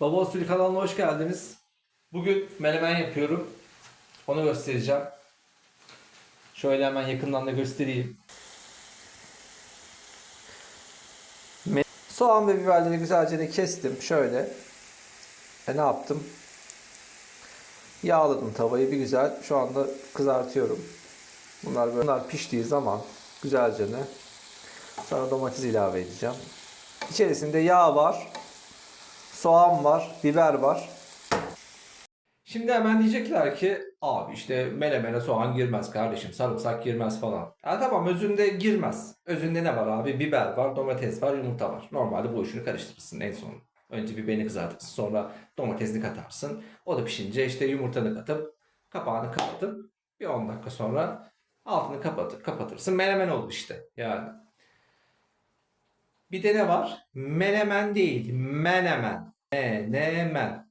Baba Usulü kanalına hoş geldiniz. Bugün menemen yapıyorum. Onu göstereceğim. Şöyle hemen yakından da göstereyim. Soğan ve biberleri güzelce de kestim. Şöyle. E ne yaptım? Yağladım tavayı bir güzel. Şu anda kızartıyorum. Bunlar böyle bunlar piştiği zaman güzelce ne? Sonra domates ilave edeceğim. İçerisinde yağ var, soğan var, biber var. Şimdi hemen diyecekler ki abi işte menemene soğan girmez kardeşim, sarımsak girmez falan. Ya tamam özünde girmez. Özünde ne var abi? Biber var, domates var, yumurta var. Normalde bu üçünü karıştırırsın en son. Önce biberini kızartırsın, sonra domatesini katarsın. O da pişince işte yumurtanı katıp kapağını kapatıp bir 10 dakika sonra altını kapatıp kapatırsın. Menemen olur işte yani. Bir de ne var? Menemen değil. Menemen. Menemen.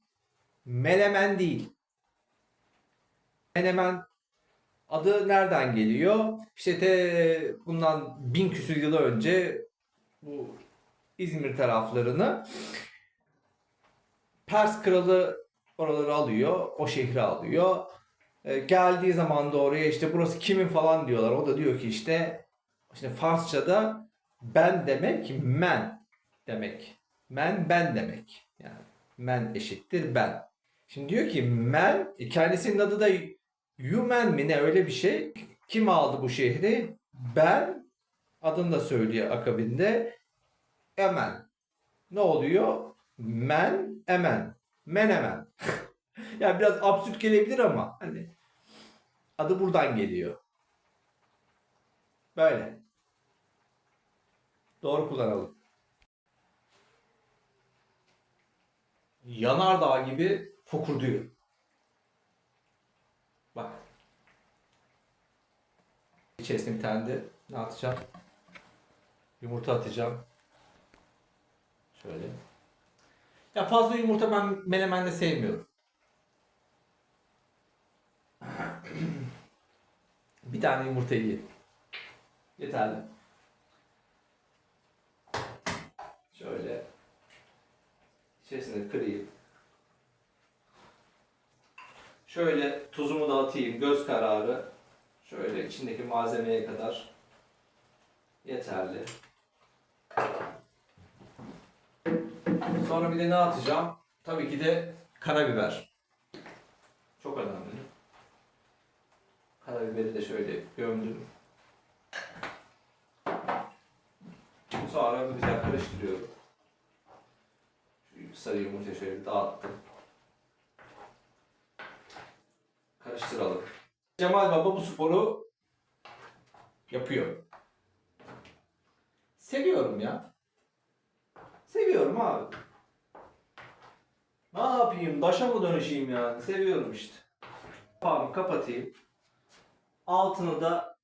Melemen değil. Menemen adı nereden geliyor? İşte de bundan bin küsür yıl önce bu İzmir taraflarını Pers kralı oraları alıyor. O şehri alıyor. E, geldiği zaman da oraya işte burası kimin falan diyorlar. O da diyor ki işte işte Farsça'da ben demek men demek. Men ben demek. Yani men eşittir ben. Şimdi diyor ki men e, kendisinin adı da Yumen mi ne öyle bir şey. Kim aldı bu şehri? Ben adını da söylüyor akabinde. Emen. Ne oluyor? Men emen. Menemen. yani biraz absürt gelebilir ama hani adı buradan geliyor. Böyle. Doğru kullanalım. Yanardağ gibi fokurduyor. Bak. İçerisine bir tane de ne atacağım? Yumurta atacağım. Şöyle. Ya fazla yumurta ben menemende sevmiyorum. bir tane yumurta iyi. Yeterli. Şöyle içerisine kırayım. Şöyle tuzumu da atayım göz kararı. Şöyle içindeki malzemeye kadar yeterli. Sonra bir de ne atacağım? Tabii ki de karabiber. Çok önemli. Karabiberi de şöyle gömdüm. Sonra güzel karıştırıyorum. Sarı yumurtayı şöyle dağıttım. Karıştıralım. Cemal Baba bu sporu yapıyor. Seviyorum ya. Seviyorum abi. Ne yapayım? Daşa mı dönüşeyim yani? Seviyorum işte. Kapağımı kapatayım. Altını da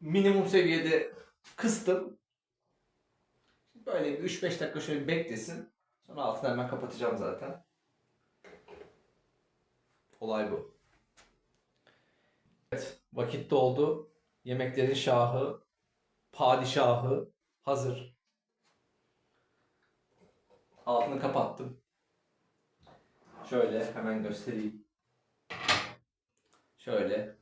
minimum seviyede kıstım. Böyle bir 3-5 dakika şöyle beklesin. Sonra altını hemen kapatacağım zaten. Olay bu. Evet, vakit doldu. Yemeklerin şahı, padişahı hazır. Altını kapattım. Şöyle hemen göstereyim. Şöyle.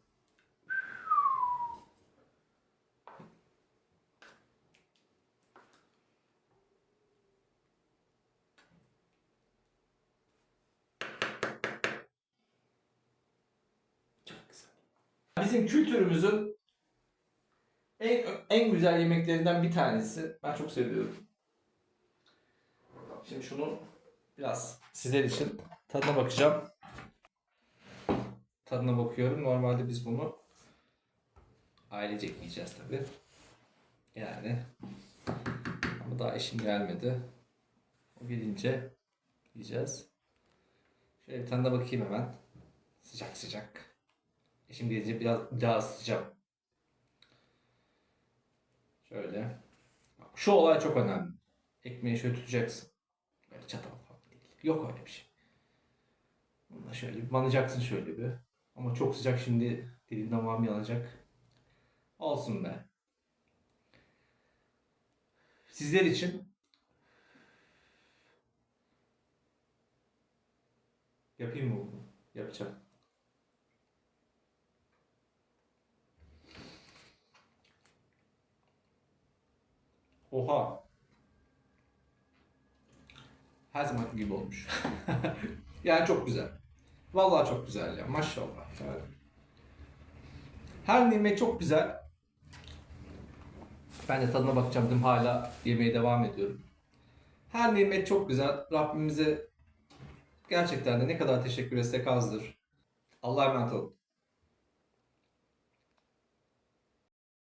Çok güzel. Bizim kültürümüzün en, en güzel yemeklerinden bir tanesi. Ben çok seviyorum. Şimdi şunu biraz sizler için tadına bakacağım. Tadına bakıyorum. Normalde biz bunu ailecek yiyeceğiz tabi. Yani ama daha eşim gelmedi. O gelince yiyeceğiz. Şöyle bir tane bakayım hemen. Sıcak sıcak. Şimdi gece biraz daha ısıtacağım. Şöyle. Şu olay çok önemli. Ekmeği şöyle tutacaksın. Böyle çatal falan değil. Yok öyle bir şey. Bunu da şöyle banacaksın şöyle bir. Ama çok sıcak şimdi dilin damağım yanacak. Olsun be. Sizler için yapayım mı bunu? Yapacağım. Oha. Her zaman gibi olmuş. yani çok güzel. Vallahi çok güzel ya. Maşallah. Yani. Her nimet çok güzel. Ben de tadına bakacağım dedim. Hala yemeye devam ediyorum. Her nimet çok güzel. Rabbimize gerçekten de ne kadar teşekkür etsek azdır. Allah'a emanet olun.